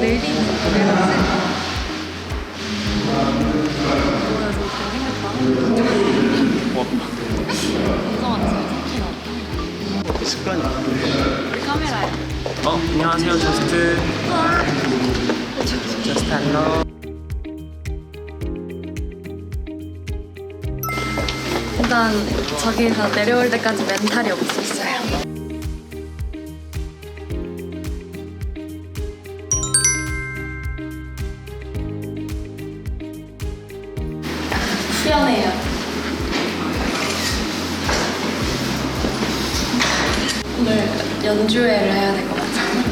멜링 습관이 카메라에 어 안녕하세요 저스트 저스트 안녕 일단 저기서 내려올 때까지 멘탈이 없었어요. 후련해요. 오늘 연주회를 해야 될 것 같아요.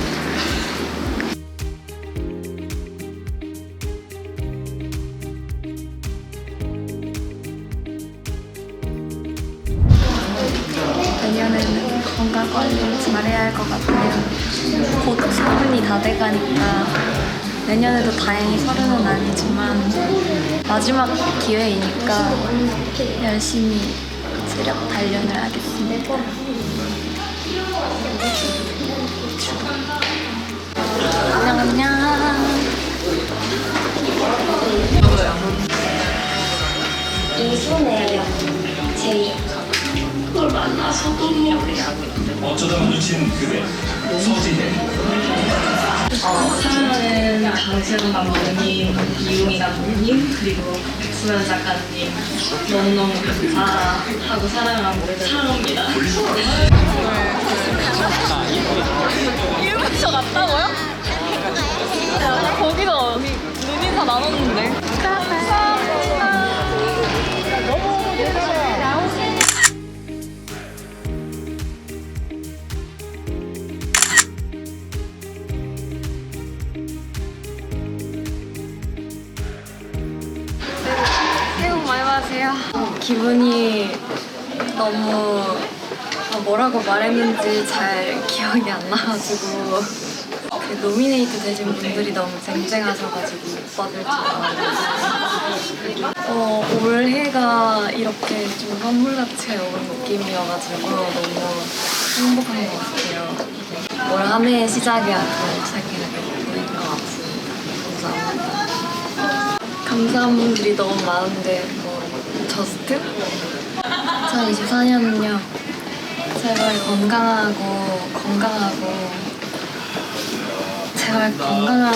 내년에는 건강 관리를 잘해야 할 것 같아요. 곧 서른이 다 돼가니까 내년에도 다행히 서른은 아니지만 마지막 기회이니까 열심히 체력 단련을 하겠습니다. 안녕 안녕. 이순애요. 제이. 어쩌다 마주친 그대 서진 혜 사랑하는 강세론 감독님, 이용희 감독님, 그리고 수면 작가님 너무너무 감사하고 사랑하고 사랑합니다. 일본서 갔다고요? 거기서 눈인사 나눴는데. 받으세요. 기분이 너무 아, 뭐라고 말했는지 잘 기억이 안 나가지고 그 노미네이트 되신 분들이 너무 쟁쟁하셔가지고 못 받을 줄 알았는데 어, 올해가 이렇게 좀 선물같이 온 느낌이어가지고 너무 행복한 것 같아요. 올 한 해의 시작이 아주 시작이라고 보인 것 같습니다. 감사합니다. 감사한 분들이 너무 많은데 뭐 저스트? 2024년은요 제발 건강하고 건강하고 제발 건강한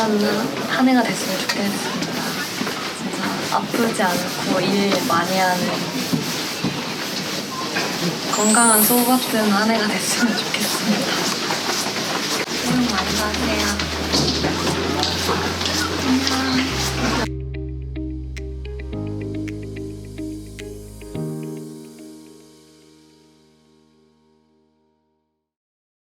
한 해가 됐으면 좋겠습니다. 진짜 아프지 않고 일 많이 하는 건강한 소우 같은 한 해가 됐으면 좋겠습니다. 새해 복 많이 받으세요